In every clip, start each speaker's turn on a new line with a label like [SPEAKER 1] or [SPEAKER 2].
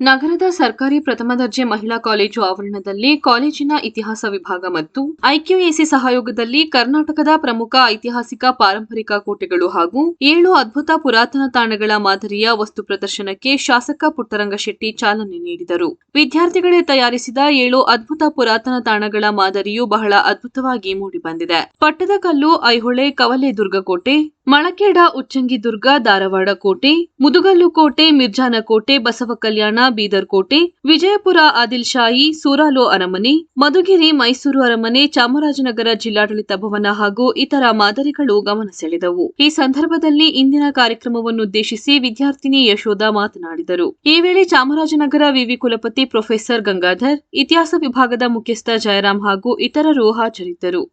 [SPEAKER 1] ನಗರದ ಸರ್ಕಾರಿ ಪ್ರಥಮ ದರ್ಜೆ ಮಹಿಳಾ ಕಾಲೇಜು ಆವರಣದಲ್ಲಿ ಕಾಲೇಜಿನ ಇತಿಹಾಸ ವಿಭಾಗ ಮತ್ತು ಐಕ್ಯೂಎಸಿ ಸಹಯೋಗದಲ್ಲಿ ಕರ್ನಾಟಕದ ಪ್ರಮುಖ ಐತಿಹಾಸಿಕ ಪಾರಂಪರಿಕ ಕೋಟೆಗಳು ಹಾಗೂ ಏಳು ಅದ್ಭುತ ಪುರಾತನ ತಾಣಗಳ ಮಾದರಿಯ ವಸ್ತು ಪ್ರದರ್ಶನಕ್ಕೆ ಶಾಸಕ ಪುಟ್ಟರಂಗಶೆಟ್ಟಿ ಚಾಲನೆ ನೀಡಿದರು. ವಿದ್ಯಾರ್ಥಿಗಳೇ ತಯಾರಿಸಿದ ಏಳು ಅದ್ಭುತ ಪುರಾತನ ತಾಣಗಳ ಮಾದರಿಯು ಬಹಳ ಅದ್ಭುತವಾಗಿ ಮೂಡಿಬಂದಿದೆ. ಪಟ್ಟದಕಲ್ಲು, ಐಹೊಳೆ, ಕವಲೆ, ದುರ್ಗ ಕೋಟೆ ಮಳಕೇಡ ಉಚ್ಚಂಗಿ ದುರ್ಗ ಧಾರವಾಡ ಕೋಟೆ, ಮುದುಗಲ್ಲು ಕೋಟೆ, ಮಿರ್ಜಾನ ಕೋಟೆ, ಬಸವ ಕಲ್ಯಾಣ, ಬೀದರ್ ಕೋಟೆ, ವಿಜಯಪುರ ಆದಿಲ್ ಶಾಹಿ ಸೂರಾಲೋ ಅರಮನೆ, ಮಧುಗಿರಿ, ಮೈಸೂರು ಅರಮನೆ, ಚಾಮರಾಜನಗರ ಜಿಲ್ಲಾಡಳಿತ ಭವನ ಹಾಗೂ ಇತರ ಮಾದರಿಗಳು ಗಮನ ಸೆಳೆದವು. ಈ ಸಂದರ್ಭದಲ್ಲಿ ಇಂದಿನ ಕಾರ್ಯಕ್ರಮವನ್ನುದ್ದೇಶಿಸಿ ವಿದ್ಯಾರ್ಥಿನಿ ಯಶೋಧ ಮಾತನಾಡಿದರು. ಈ ವೇಳೆ ಚಾಮರಾಜನಗರ ವಿವಿ ಕುಲಪತಿ ಪ್ರೊಫೆಸರ್ ಗಂಗಾಧರ್, ಇತಿಹಾಸ ವಿಭಾಗದ ಮುಖ್ಯಸ್ಥ ಜಯರಾಮ್ ಹಾಗೂ ಇತರರು ಹಾಜರಿದ್ದರು.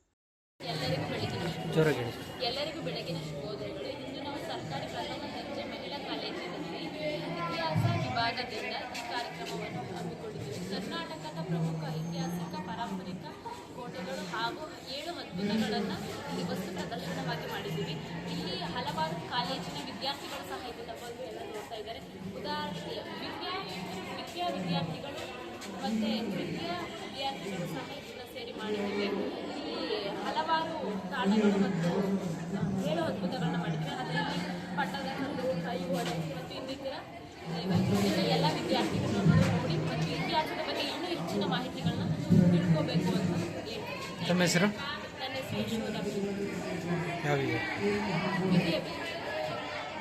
[SPEAKER 2] ಬೆಳಗಿನ ಶುಭೋದಯಗಳು. ಇಂದು ನಾವು ಸರ್ಕಾರಿ ಪ್ರಥಮ ದರ್ಜೆ ಮಹಿಳಾ ಕಾಲೇಜಿನಲ್ಲಿ ಇತಿಹಾಸ ವಿಭಾಗದಿಂದ ಈ ಕಾರ್ಯಕ್ರಮವನ್ನು ಹಮ್ಮಿಕೊಂಡಿದ್ದೇವೆ. ಕರ್ನಾಟಕದ ಪ್ರಮುಖ ಐತಿಹಾಸಿಕ, ಪಾರಂಪರಿಕ ಕೋಟೆಗಳು ಹಾಗೂ ಏಳು ಅದ್ಭುತಗಳನ್ನು ಇಲ್ಲಿ ವಸ್ತು ಪ್ರದರ್ಶನವಾಗಿ ಮಾಡಿದ್ದೀವಿ. ಇಲ್ಲಿ ಹಲವಾರು ಕಾಲೇಜಿನ ವಿದ್ಯಾರ್ಥಿಗಳು ಸಹ ಇದನ್ನು ಬಂದು ಎಲ್ಲ ನೋಡ್ತಾ ಇದ್ದಾರೆ. ಉದಾಹರಣೆಗೆ ವಿದ್ಯಾ ವಿದ್ಯಾ ವಿದ್ಯಾರ್ಥಿಗಳು ಮತ್ತು ತೃತೀಯ ವಿದ್ಯಾರ್ಥಿಗಳು ಸಹ ಇದನ್ನು ಸೇರಿ ಮಾಡಿದ್ದೀವಿ ಇಲ್ಲಿ ಮತ್ತು ಏಳು ಅದ್ಭುತಗಳನ್ನ ಮಾಡಿದ್ದಾರೆ ಅದರಲ್ಲಿ ಪಟ್ಟದ ಕಲ್ಲು ಐಹೊಳೆ ಮತ್ತು ದೈವಗಳು ಎಲ್ಲ ವಿದ್ಯಾರ್ಥಿಗಳು ನೋಡಿ ಮತ್ತು ಇತಿಹಾಸದ ಬಗ್ಗೆ ಇನ್ನೂ ಹೆಚ್ಚಿನ ಮಾಹಿತಿಗಳನ್ನ ತಿಳ್ಕೋಬೇಕು ಅಂತ ನನ್ನ ಹೆಸರು ಯಶೋಧ.
[SPEAKER 3] ಯಾವ
[SPEAKER 2] ವಿದ್ಯೆ